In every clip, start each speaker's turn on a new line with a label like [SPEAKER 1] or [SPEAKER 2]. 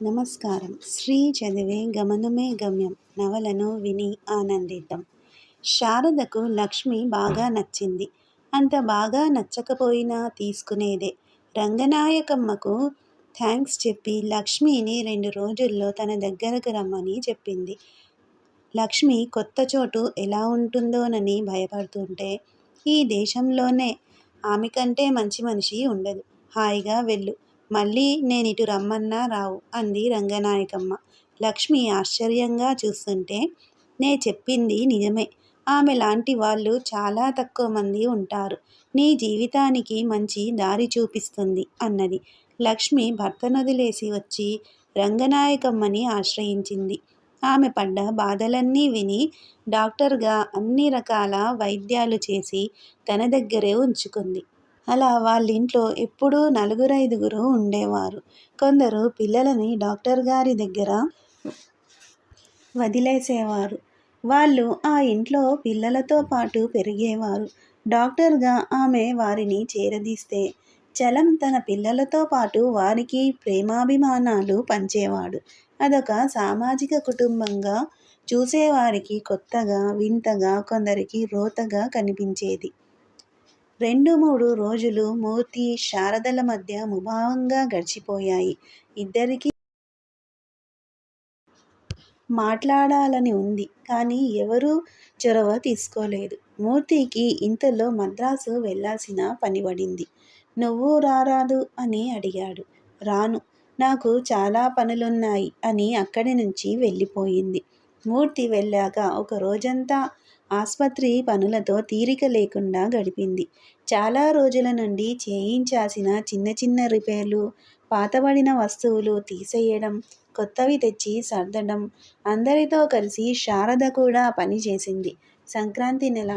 [SPEAKER 1] నమస్కారం. శ్రీ చదివే గమనమే గమ్యం. నవలను విని ఆనందిద్దాం శారదకు లక్ష్మి బాగా నచ్చింది. అంత బాగా నచ్చకపోయినా తీసుకునేదే. రంగనాయకమ్మకు థ్యాంక్స్ చెప్పి లక్ష్మిని రెండు రోజుల్లో తన దగ్గరకు రమ్మని చెప్పింది. లక్ష్మి కొత్త చోటు ఎలా ఉంటుందోనని భయపడుతుంటే ఈ దేశంలోనే ఆమె కంటే మంచి మనిషి ఉండదు. హాయిగా వెళ్ళు. మళ్ళీ నేనిటు రమ్మన్నా రావు అంది రంగనాయకమ్మ. లక్ష్మి ఆశ్చర్యంగా చూస్తుంటే నే చెప్పింది నిజమే. ఆమె లాంటి వాళ్ళు చాలా తక్కువ మంది ఉంటారు. నీ జీవితానికి మంచి దారి చూపిస్తుంది అన్నది. లక్ష్మి భర్తనొదిలేసి వచ్చి రంగనాయకమ్మని ఆశ్రయించింది. ఆమె పడ్డ బాధలన్నీ విని డాక్టర్గా అన్ని రకాల వైద్యాలు చేసి తన దగ్గరే ఉంచుకుంది. అలా వాళ్ళ ఇంట్లో ఎప్పుడూ నలుగురైదుగురు ఉండేవారు. కొందరు పిల్లలని డాక్టర్ గారి దగ్గర వదిలేసేవారు. వాళ్ళు ఆ ఇంట్లో పిల్లలతో పాటు పెరిగేవారు. డాక్టర్గా ఆమె వారిని చేరదీస్తే చలం తన పిల్లలతో పాటు వారికి ప్రేమాభిమానాలు పంచేవాడు. అదొక సామాజిక కుటుంబంగా చూసేవారికి కొత్తగా వింతగా కొందరికి రోతగా కనిపించేది. రెండు మూడు రోజులు మూర్తి శారదల మధ్య ముభావంగా గడిచిపోయాయి. ఇద్దరికీ మాట్లాడాలని ఉంది కానీ ఎవరూ చొరవ తీసుకోలేదు. మూర్తికి ఇంతలో మద్రాసు వెళ్ళాల్సిన పని పడింది. నువ్వు రారాదు అని అడిగాడు. రాను నాకు చాలా పనులున్నాయి అని అక్కడి నుంచి వెళ్ళిపోయింది. మూర్తి వెళ్ళాక ఒక రోజంతా ఆసుపత్రి పనులతో తీరిక లేకుండా గడిపింది. చాలా రోజుల నుండి చేయించాల్సిన చిన్న చిన్న రిపేర్లు పాతబడిన వస్తువులు తీసేయడం కొత్తవి తెచ్చి సర్దడం అందరితో కలిసి శారద కూడా పనిచేసింది సంక్రాంతి నెల.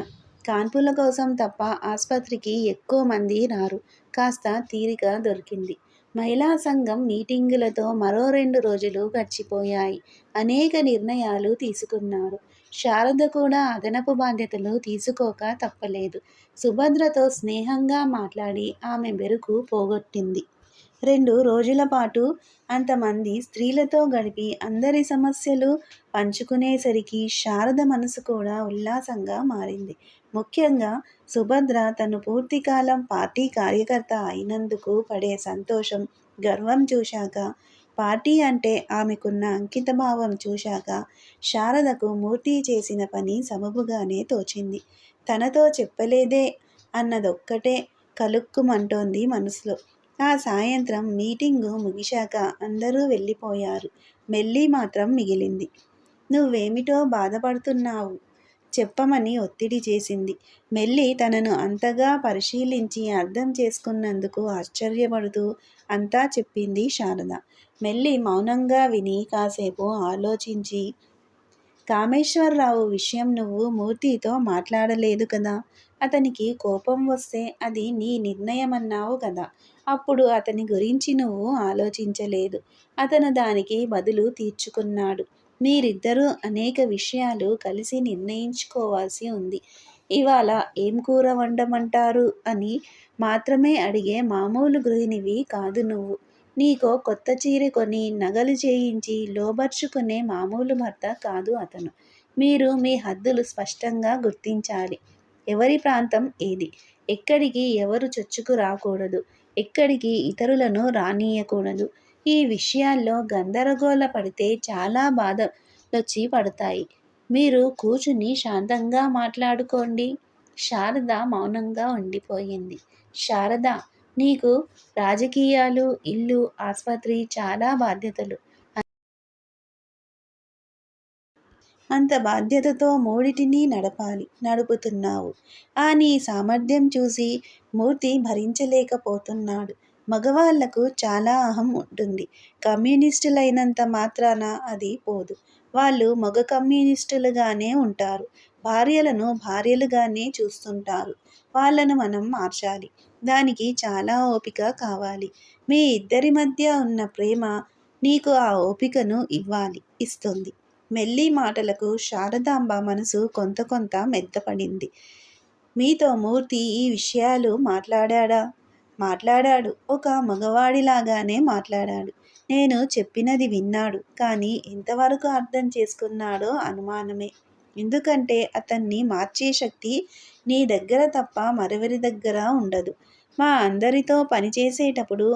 [SPEAKER 1] కాన్పుల కోసం తప్ప ఆసుపత్రికి ఎక్కువ మంది రారు. కాస్త తీరిక దొరికింది. మహిళా సంఘం మీటింగులతో మరో రెండు రోజులు గడిచిపోయాయి. అనేక నిర్ణయాలు తీసుకున్నారు. శారద కూడా అదనపు బాధ్యతలు తీసుకోక తప్పలేదు. సుభద్రతో స్నేహంగా మాట్లాడి ఆమె బెరుకు పోగొట్టింది. రెండు రోజుల పాటు అంతమంది స్త్రీలతో గడిపి అందరి సమస్యలు పంచుకునేసరికి శారద మనసు కూడా ఉల్లాసంగా మారింది. ముఖ్యంగా సుభద్ర తను పూర్తికాలం పార్టీ కార్యకర్త అయినందుకు పడే సంతోషం గర్వం చూశాక పార్టీ అంటే ఆమెకున్న అంకితభావం చూశాక శారదకు మూర్తి చేసిన పని సబబుగానే తోచింది. తనతో చెప్పలేదే అన్నదొక్కటే కలుక్కుమంటోంది మనసులో. ఆ సాయంత్రం మీటింగు ముగిశాక అందరూ వెళ్ళిపోయారు. మెల్లి మాత్రం మిగిలింది. నువ్వేమిటో బాధపడుతున్నావు? చెప్పమని ఒత్తిడి చేసింది. మెల్లి తనను అంతగా పరిశీలించి అర్థం చేసుకున్నందుకు ఆశ్చర్యపడుతూ అంతా చెప్పింది శారద. మెల్లి మౌనంగా విని కాసేపు ఆలోచించి కామేశ్వరరావు విషయం నువ్వు మూర్తితో మాట్లాడలేదు కదా. అతనికి కోపం వస్తే అది నీ నిర్ణయమన్నావు కదా. అప్పుడు అతని గురించి నువ్వు ఆలోచించలేదు. అతను దానికి బదులు తీర్చుకున్నాడు. మీరిద్దరూ అనేక విషయాలు కలిసి నిర్ణయించుకోవాల్సి ఉంది. ఇవాళ ఏం కూర వండమంటారు? అని మాత్రమే అడిగే మామూలు గృహిణివి కాదు నువ్వు. నీకో కొత్త చీర కొని నగలు చేయించి లోబర్చుకునే మామూలు భర్త కాదు అతను. మీరు మీ హద్దులు స్పష్టంగా గుర్తించాలి. ఎవరి ప్రాంతం ఏది? ఎక్కడికి ఎవరు చొచ్చుకు రాకూడదు. ఎక్కడికి ఇతరులను రానియకూడదు ఈ విషయాల్లో గందరగోళ పడితే చాలా వచ్చి పడతాయి. మీరు కూర్చుని శాంతంగా మాట్లాడుకోండి. శారద మౌనంగా ఉండిపోయింది. శారద నీకు రాజకీయాలు ఇల్లు ఆసుపత్రి చాలా బాధ్యతలు. అంత బాధ్యతతో మూడిటిని నడపాలి నడుపుతున్నావు. ఆ నీ సామర్థ్యం చూసి మూర్తి భరించలేకపోతున్నాడు. మగవాళ్ళకు చాలా అహం ఉంటుంది. కమ్యూనిస్టులైనంత మాత్రాన అది పోదు. వాళ్ళు మగ కమ్యూనిస్టులుగానే ఉంటారు. భార్యలను భార్యలుగానే చూస్తుంటారు. వాళ్ళను మనం మార్చాలి. దానికి చాలా ఓపిక కావాలి. మీ ఇద్దరి మధ్య ఉన్న ప్రేమ నీకు ఆ ఓపికను ఇవ్వాలి. ఇస్తుంది. మెల్లి మాటలకు శారదాంబ మనసు కొంత కొంత మెత్తపడింది. మీతో మూర్తి ఈ విషయాలు మాట్లాడా మాట్లాడాడు. ఒక మగవాడిలాగానే మాట్లాడాడు. నేను చెప్పినది విన్నాడు. కానీ ఎంతవరకు అర్థం చేసుకున్నాడో అనుమానమే. ఎందుకంటే అతన్ని మార్చే శక్తి నీ దగ్గర తప్ప మరెవరి దగ్గర ఉండదు. మా అందరితో పనిచేసేటప్పుడు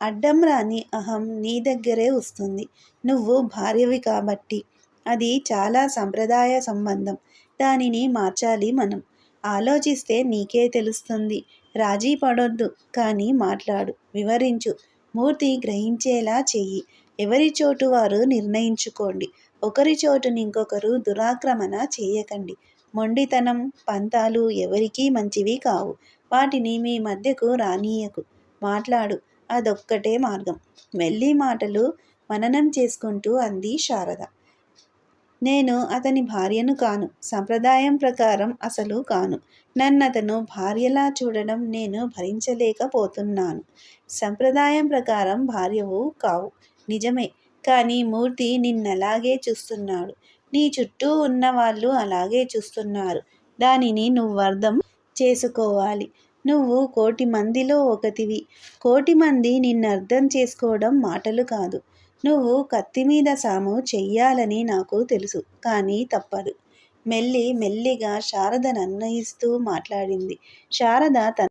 [SPEAKER 1] అడ్డం రాని అహం నీ దగ్గరే వస్తుంది. నువ్వు భార్యవి కాబట్టి. అది చాలా సంప్రదాయ సంబంధం. దానిని మార్చాలి మనం. ఆలోచిస్తే నీకే తెలుస్తుంది. రాజీ పడొద్దు. కానీ మాట్లాడు. వివరించు. మూర్తి గ్రహించేలా చెయ్యి. ఎవరి చోటు వారు నిర్ణయించుకోండి. ఒకరి చోటుని ఇంకొకరు దురాక్రమణ చేయకండి. మొండితనం పంతాలు ఎవరికీ మంచివి కావు. వాటిని మీ మధ్యకు రానీయకు. మాట్లాడు. అదొక్కటే మార్గం. మెల్లి మాటలు మననం చేసుకుంటూ అంది శారద. నేను అతని భార్యను కాను. సంప్రదాయం ప్రకారం అసలు కాను. నన్నతను భార్యలా చూడడం నేను భరించలేకపోతున్నాను. సంప్రదాయం ప్రకారం భార్యవు కావు. నిజమే. కానీ మూర్తి నిన్నలాగే చూస్తున్నాడు. నీ చుట్టూ ఉన్న వాళ్ళు అలాగే చూస్తున్నారు. దానిని నువ్వు అర్థం చేసుకోవాలి. నువ్వు కోటి మందిలో ఒకటివి. కోటి మంది నిన్ను అర్థం చేసుకోవడం మాటలు కాదు. నువ్వు కత్తి మీద సాము చెయ్యాలని నాకు తెలుసు. కానీ తప్పదు. మెల్లి మెల్లిగా శారద నన్నయిస్తూ మాట్లాడింది. శారద తన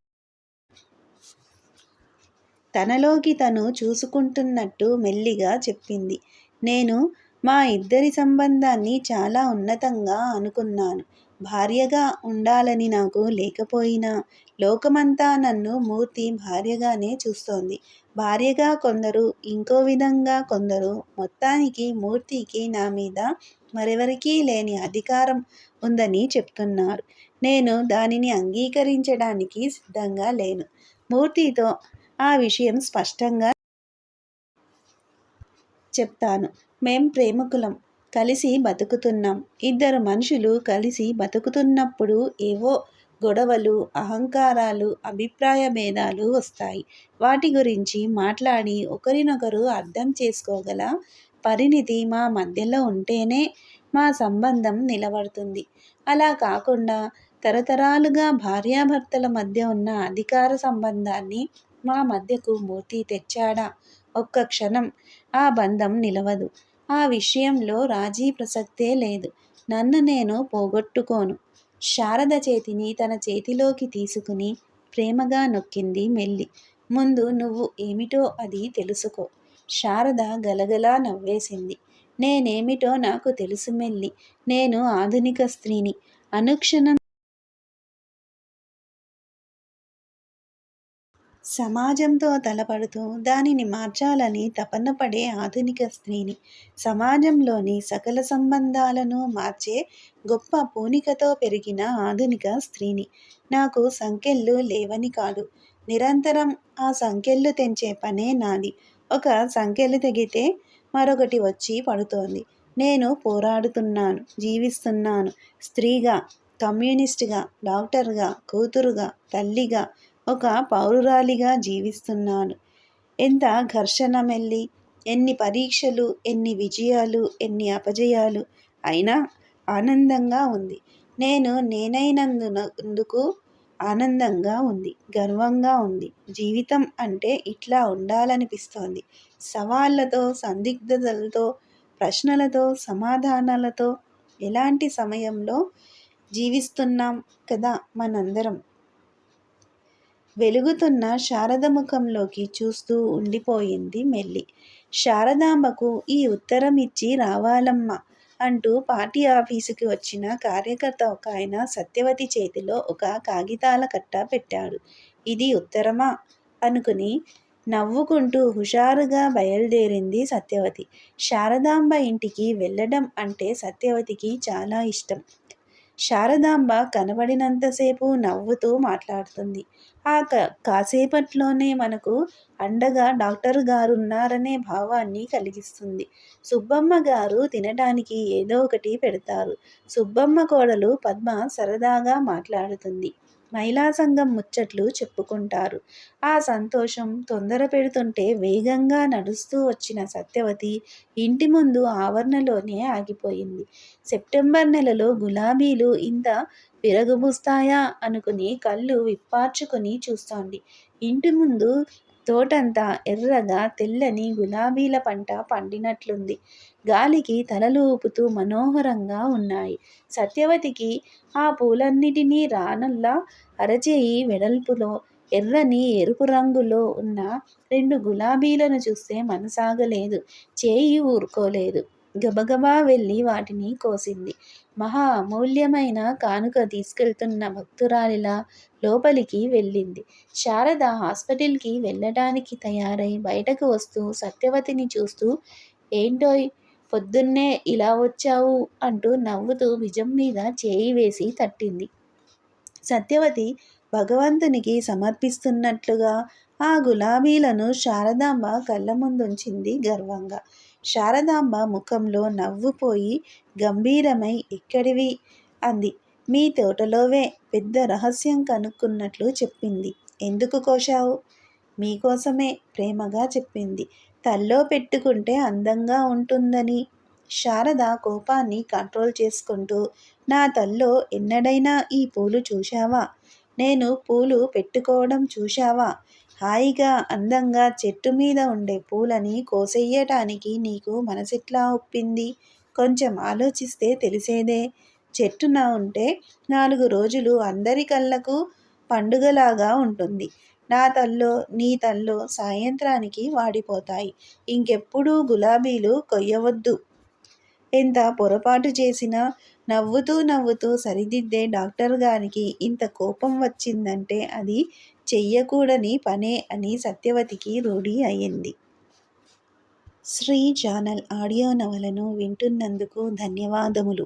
[SPEAKER 1] తనలోకి తను చూసుకుంటున్నట్టు మెల్లిగా చెప్పింది. నేను మా ఇద్దరి సంబంధాన్ని చాలా ఉన్నతంగా అనుకున్నాను. భార్యగా ఉండాలని నాకు లేకపోయినా లోకమంతా నన్ను మూర్తి భార్యగానే చూస్తోంది. భార్యగా కొందరు ఇంకో విధంగా కొందరు మొత్తానికి మూర్తికి నా మీద మరెవరికీ లేని అధికారం ఉందని చెప్తున్నారు. నేను దానిని అంగీకరించడానికి సిద్ధంగా లేను. మూర్తితో ఆ విషయం స్పష్టంగా చెప్తాను. మేం ప్రేమికులం. కలిసి బతుకుతున్నాం. ఇద్దరు మనుషులు కలిసి బతుకుతున్నప్పుడు ఏవో గొడవలు అహంకారాలు అభిప్రాయ భేదాలు వస్తాయి. వాటి గురించి మాట్లాడి ఒకరినొకరు అర్థం చేసుకోగల పరిణితి మా మధ్యలో ఉంటేనే మా సంబంధం నిలబడుతుంది. అలా కాకుండా తరతరాలుగా భార్యాభర్తల మధ్య ఉన్న అధికార సంబంధాన్ని మా మధ్యకు మూర్తి తెచ్చాడా? ఒక్క క్షణం ఆ బంధం నిలవదు. ఆ విషయంలో రాజీ ప్రసక్తే లేదు. నన్ను నేను పోగొట్టుకోను. శారద చేతిని తన చేతిలోకి తీసుకుని ప్రేమగా నొక్కింది మెల్లి. ముందు నువ్వు ఏమిటో అది తెలుసుకో. శారద గలగలా నవ్వేసింది. నేనేమిటో నాకు తెలుసు మెల్లి. నేను ఆధునిక స్త్రీని. అనుక్షణం సమాజంతో తలపడుతూ దానిని మార్చాలని తపన పడే ఆధునిక స్త్రీని సమాజంలోని సకల సంబంధాలను మార్చే గొప్ప పూనికతో పెరిగిన ఆధునిక స్త్రీని. నాకు సంఖ్యలు లేవని కాదు. నిరంతరం ఆ సంఖ్యలు తెంచే పనే నాది. ఒక సంఖ్యలు తెగితే మరొకటి వచ్చి పడుతోంది. నేను పోరాడుతున్నాను జీవిస్తున్నాను. స్త్రీగా కమ్యూనిస్ట్గా డాక్టర్గా కూతురుగా తల్లిగా ఒక పౌరురాలిగా జీవిస్తున్నాను. ఎంత ఘర్షణ మెల్లి ఎన్ని పరీక్షలు ఎన్ని విజయాలు ఎన్ని అపజయాలు అయినా ఆనందంగా ఉంది. నేను నేనైనందుకు ఆనందంగా ఉంది గర్వంగా ఉంది. జీవితం అంటే ఇట్లా ఉండాలనిపిస్తోంది. సవాళ్ళతో సందిగ్ధతలతో ప్రశ్నలతో సమాధానాలతో ఎలాంటి సమయంలో జీవిస్తున్నాం కదా మనందరం. వెలుగుతున్న శారదముఖంలోకి చూస్తూ ఉండిపోయింది మెల్లి. శారదాంబకు ఈ ఉత్తరం ఇచ్చి రావాలమ్మా అంటూ పార్టీ ఆఫీసుకి వచ్చిన కార్యకర్త ఒక ఆయన సత్యవతి చేతిలో ఒక కాగితాల కట్ట పెట్టాడు. ఇది ఉత్తరమా? అనుకుని నవ్వుకుంటూ హుషారుగా బయలుదేరింది సత్యవతి. శారదాంబ ఇంటికి వెళ్ళడం అంటే సత్యవతికి చాలా ఇష్టం. శారదాంబ కనబడినంతసేపు నవ్వుతూ మాట్లాడుతుంది. ఆ కాసేపట్లోనే మనకు అండగా డాక్టర్ గారు ఉన్నారనే భావాన్ని కలిగిస్తుంది. సుబ్బమ్మ గారు తినడానికి ఏదో ఒకటి పెడతారు. సుబ్బమ్మ కోడలు పద్మ సరదాగా మాట్లాడుతుంది. మహిళా సంఘం ముచ్చట్లు చెప్పుకుంటారు. ఆ సంతోషం తొందర పెడుతుంటే వేగంగా నడుస్తూ వచ్చిన సత్యవతి ఇంటి ముందు ఆవరణలోనే ఆగిపోయింది. సెప్టెంబర్ నెలలో గులాబీలు ఇంత విరగబూస్తాయా అనుకుని కళ్ళు విప్పార్చుకుని చూస్తోంది ఇంటి ముందు తోటంతా ఎర్రగా తెల్లని గులాబీల పంట పండినట్లుంది. గాలికి తలలు ఊపుతూ మనోహరంగా ఉన్నాయి. సత్యవతికి ఆ పూలన్నిటినీ రానల్లా అరచేయి వెడల్పులో ఎర్రని ఎరుపు రంగులో ఉన్న రెండు గులాబీలను చూస్తే మనసాగలేదు. చేయి ఊరుకోలేదు. గబగబా వెళ్ళి వాటిని కోసింది. మహా అమూల్యమైన కానుక తీసుకెళ్తున్న భక్తురాలిలా లోపలికి వెళ్ళింది. శారద హాస్పిటల్కి వెళ్ళడానికి తయారై బయటకు వస్తూ సత్యవతిని చూస్తూ ఏంటోయ్ పొద్దున్నే ఇలా వచ్చావు అంటూ నవ్వుతూ విజం మీద చేయి వేసి తట్టింది. సత్యవతి భగవంతునికి సమర్పిస్తున్నట్లుగా ఆ గులాబీలను శారదాంబ కళ్ళ ముందుంచింది గర్వంగా. శారదాంబ ముఖంలో నవ్వుపోయి గంభీరమై ఎక్కడివి? అంది. మీ తోటలోవే పెద్ద రహస్యం కనుక్కున్నట్లు చెప్పింది. ఎందుకు కోశావు? మీకోసమే ప్రేమగా చెప్పింది. తల్లో పెట్టుకుంటే అందంగా ఉంటుందని. శారద కోపాన్ని కంట్రోల్ చేసుకుంటూ నా తల్లో ఎన్నడైనా ఈ పూలు చూశావా? నేను పూలు పెట్టుకోవడం చూశావా? హాయిగా అందంగా చెట్టు మీద ఉండే పూలని కోసెయ్యటానికి నీకు మనసెట్లా ఒప్పింది? కొంచెం ఆలోచిస్తే తెలిసేదే. చెట్టున ఉంటే నాలుగు రోజులు అందరి కళ్ళకు పండుగలాగా ఉంటుంది. నా తల్లో నీ తల్లో సాయంత్రానికి వాడిపోతాయి. ఇంకెప్పుడూ గులాబీలు కొయ్యవద్దు. ఎంత పొరపాటు చేసినా నవ్వుతూ నవ్వుతూ సరిదిద్దే డాక్టర్ గారికి ఇంత కోపం వచ్చిందంటే అది చెయ్యకూడని పనే అని సత్యవతికి రూఢి అయింది. శ్రీ ఛానల్ ఆడియో నవలను వింటున్నందుకు ధన్యవాదములు.